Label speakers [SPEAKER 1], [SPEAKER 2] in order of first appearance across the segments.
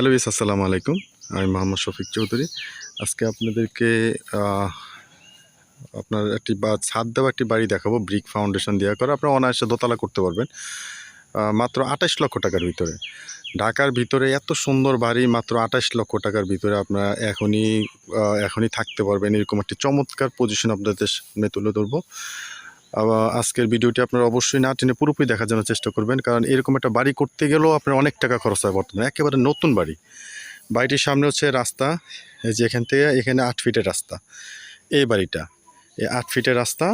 [SPEAKER 1] Hello বিস আসসালামু আলাইকুম। আমি মোহাম্মদ শফিক চৌধুরী। আজকে আপনাদেরকে আপনার একটি বা, ছাদ দেওয়া একটি বাড়ি দেখাবো, ব্রিক ফাউন্ডেশন দেওয়া করে। আপনারা অনায়াসে দোতলা করতে পারবেন। মাত্র আঠাশ লক্ষ টাকার ভিতরে। ঢাকার ভিতরে এত সুন্দর বাড়ি, মাত্র আঠাশ লক্ষ টাকার ভিতরে আপনারা এখনই এখনই থাকতে পারবেন। এরকম একটি চমৎকার পজিশন আপনাদের সামনে তুলে ধরবো। আজকের ভিডিওটি আপনারা অবশ্যই না টেনে পুরোপুরি দেখার জন্য চেষ্টা করবেন, কারণ এরকম একটা বাড়ি করতে গেলেও আপনার অনেক টাকা খরচ হয় বর্তমানে। একেবারে নতুন বাড়ি। বাড়িটির সামনে হচ্ছে রাস্তা, এই যে এখান থেকে, এখানে আট ফিটের রাস্তা। এই বাড়িটা, এই আট ফিটের রাস্তা,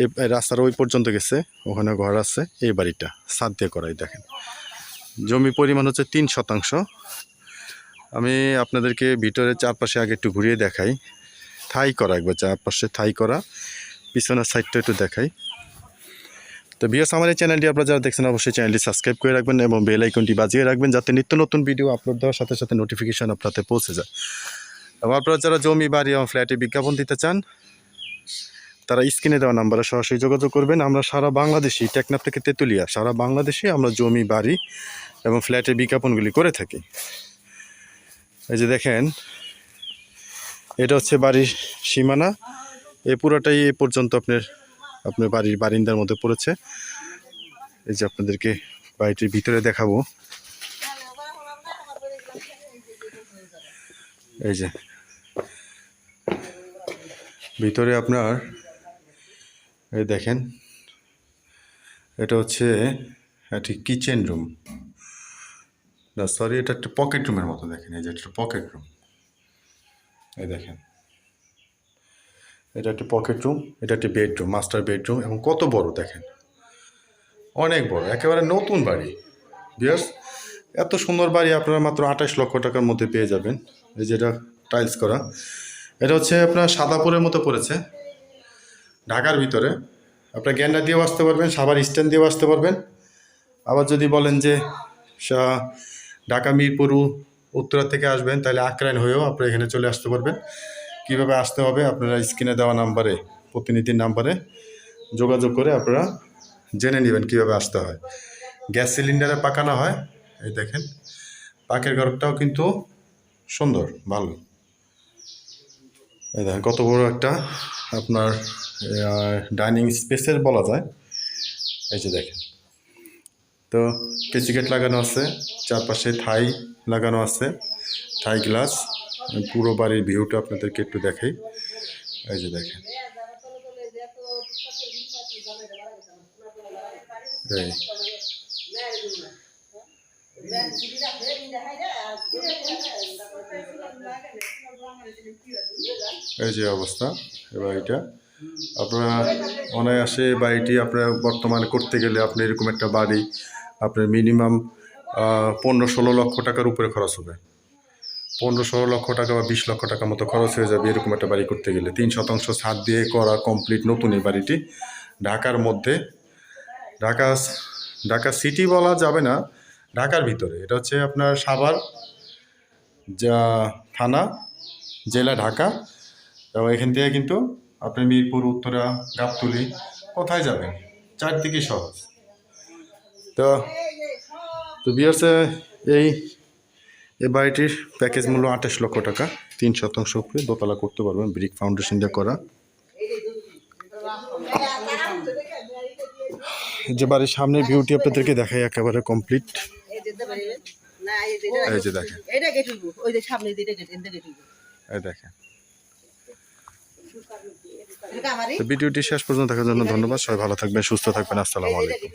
[SPEAKER 1] এই রাস্তার ওই পর্যন্ত গেছে, ওখানে ঘর আছে, এই বাড়িটা সাত দিয়ে করাই, দেখেন। জমি পরিমাণ হচ্ছে তিন শতাংশ। আমি আপনাদেরকে ভিতরে চারপাশে আগে একটু ঘুরিয়ে দেখাই। থাই করা, একবার চারপাশে থাই করা। পিছনের সাইডটা একটু দেখাই। তো বিএস আমার এই চ্যানেলটি আপনারা যারা দেখছেন, অবশ্যই চ্যানেলটি সাবস্ক্রাইব করে রাখবেন এবং বেল আইকনটি বাজিয়ে রাখবেন যাতে নিত্য নতুন ভিডিও আপলোড দেওয়ার সাথে সাথে নোটিফিকেশন আপনাতে পৌঁছে যায়। এবং আপনারা যারা জমি, বাড়ি এবং ফ্ল্যাটে বিজ্ঞাপন দিতে চান, তারা স্ক্রিনে দেওয়া নাম্বারে সরাসরি যোগাযোগ করবেন। আমরা সারা বাংলাদেশি, টেকনাফ থেকে তেঁতুলিয়া, সারা বাংলাদেশে আমরা জমি, বাড়ি এবং ফ্ল্যাটে বিজ্ঞাপনগুলি করে থাকি। এই যে দেখেন, এটা হচ্ছে বাড়ির সীমানা। এই পুরোটাই এ পর্যন্ত আপনার আপনার বাড়ির বারিন্দার মধ্যে পড়েছে। এই যে আপনাদেরকে বাড়িটির ভিতরে দেখাবো। এই যে, ভিতরে আপনার, এই দেখেন, এটা হচ্ছে একটি কিচেন রুম। না, সরি, এটা একটা পকেট রুমের মতো দেখেন, এই যে একটা পকেট রুম। এই দেখেন। এটা একটি পকেট রুম এটা একটি বেডরুম মাস্টার বেডরুম এবং কত বড় দেখেন। অনেক বড়, একেবারে নতুন বাড়ি। বিয়ার্স এত সুন্দর বাড়ি আপনারা মাত্র আঠাশ লক্ষ টাকার মধ্যে পেয়ে যাবেন। এই যেটা টাইলস করা। এটা হচ্ছে আপনার সাদাপুরের মতো পড়েছে। ঢাকার ভিতরে। আপনার গ্যান্ডা দিয়েও আসতে পারবেন সাবার স্ট্যান্ড দিয়েও আসতে পারবেন। আবার যদি বলেন যে ঢাকা মিরপুর, উত্তরা থেকে আসবেন, তাহলে আক্রাইন হয়েও আপনারা এখানে চলে আসতে পারবেন। কীভাবে আসতে হবে আপনারা স্ক্রিনে দেওয়া নাম্বারে, প্রতিনিধির নাম্বারে যোগাযোগ করে আপনারা জেনে নেবেন কীভাবে আসতে হয়। গ্যাস সিলিন্ডারে পাকানো হয়, এই দেখেন। পাকের ঘরটাও কিন্তু সুন্দর, ভালো। এই দেখেন, কত বড় একটা আপনার ডাইনিং স্পেসের বলা যায়। এই যে দেখেন। তো কেচিকেট লাগানো আছে, চারপাশে থাই লাগানো আছে, থাই গ্লাস। পুরো বাড়ির ভিউটা আপনাদেরকে একটু দেখাই। এই যে দেখেন। এই। যে অবস্থা বাড়িটা। আপনারা অনায়াসে বাড়িটি আপনারা বর্তমানে করতে গেলে আপনি এরকম একটা বাড়ি, আপনার মিনিমাম পনেরো ষোলো লক্ষ টাকার উপরে খরচ হবে। পনেরো ষোলো লক্ষ টাকা বা বিশ লক্ষ টাকা মতো খরচ হয়ে যাবে এরকম একটা বাড়ি করতে গেলে। তিন শতাংশ ছাদ দিয়ে করা কমপ্লিট নতুন এই বাড়িটি। ঢাকার মধ্যে, ঢাকা ঢাকা সিটি বলা যাবে না, ঢাকার ভিতরে। এটা হচ্ছে আপনার সাভার, যা থানা, জেলা ঢাকা। এবং এখান থেকে কিন্তু আপনি মিরপুর, উত্তরা, গাবতলি কোথায় যাবেন? চারদিকে সহজ। তো তো বিয়ার্সে এই এই বাড়িটির প্যাকেজ মূল্য আঠাশ লক্ষ টাকা। তিন শতাংশ উপরে দোতলা করতে পারবেন ব্রিক ফাউন্ডেশন দিয়ে করা। যে বাড়ির সামনের ভিউটি আপনাদেরকে দেখাই, একেবারে কমপ্লিট ভিডিওটি শেষ পর্যন্ত দেখার জন্য ধন্যবাদ। সবাই ভালো থাকবেন, সুস্থ থাকবেন। আসসালামু আলাইকুম।